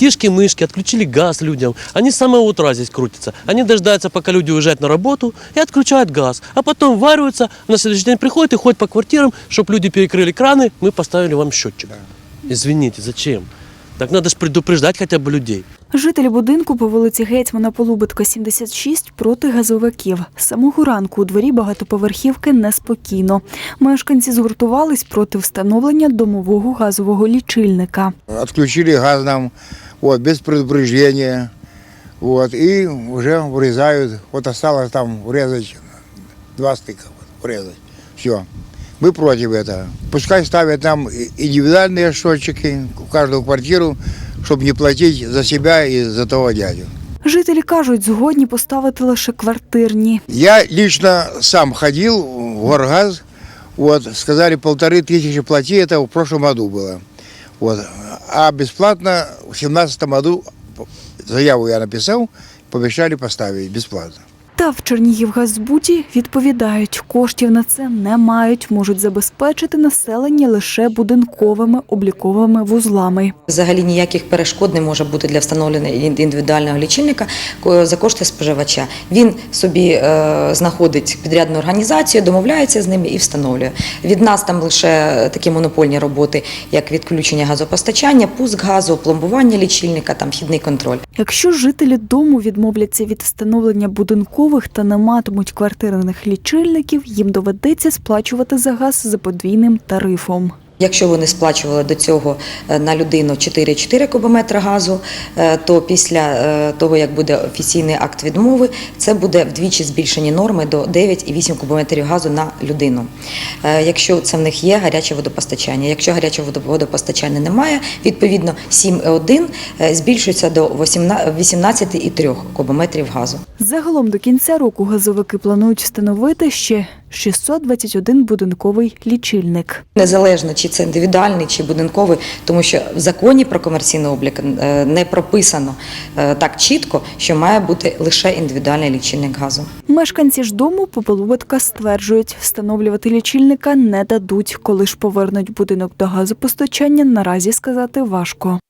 Тишки-мышки, отключили газ людям. Они с самого утра здесь крутятся. Они дождаются, пока люди уезжают на работу и отключают газ. А потом вариваются, на следующий день приходят и ходят по квартирам, чтобы люди перекрыли краны, мы поставили вам счетчик. Извините, зачем? Так надо же предупреждать хотя бы людей. Жителі будинку по вулиці Гетьмана Полубитка, 76, проти газовиків. З самого ранку у дворі багатоповерхівки неспокійно. Мешканці згуртувались проти встановлення домового газового лічильника. Отключили газ нам, вот, без предупреждения. Вот, и уже врезают. Вот осталось там врезать два стыка. Вот, врезать. Все. Мы против этого. Пускай ставят нам и- индивидуальные счетчики в каждую квартиру, чтобы не платить за себя и за того дядю. Жителі кажуть, згодні поставити лише квартирні. Я лично сам ходил в Горгаз, вот, сказали полторы тысячи плати, это в прошлом году было. Вот. А бесплатно в семнадцатом году заяву я написал, пообещали поставить бесплатно. Та в Чернігівгазбуді відповідають, коштів на це не мають, можуть забезпечити населення лише будинковими обліковими вузлами. Взагалі ніяких перешкод не може бути для встановлення індивідуального лічильника за кошти споживача. Він собі е, знаходить підрядну організацію, домовляється з ними і встановлює. Від нас там лише такі монопольні роботи, як відключення газопостачання, пуск газу, пломбування лічильника, там вхідний контроль. Якщо жителі дому відмовляться від встановлення будинкових та не матимуть квартирних лічильників, їм доведеться сплачувати за газ за подвійним тарифом. Якщо вони сплачували до цього е, на людину 4,4 кубометра газу, е, то після е, того, як буде офіційний акт відмови, це буде вдвічі збільшені норми до 9,8 кубометрів газу на людину. Якщо це в них є гаряче водопостачання. Якщо водо- водопостачання немає, відповідно 7,1 е, збільшується до 18 18,3 кубометрів газу. Загалом до кінця року газовики планують встановити ще 621 будинковий лічильник. Незалежно чи це індивідуальний чи будинковий, тому що в законі про комерційний облік е, не прописано е, так чітко, що має бути лише індивідуальний лічильник газу. Мешканці ж дому Пополубатка стверджують, встановлювати лічильника не дадуть. Коли ж повернуть будинок до газопостачання, наразі сказати важко.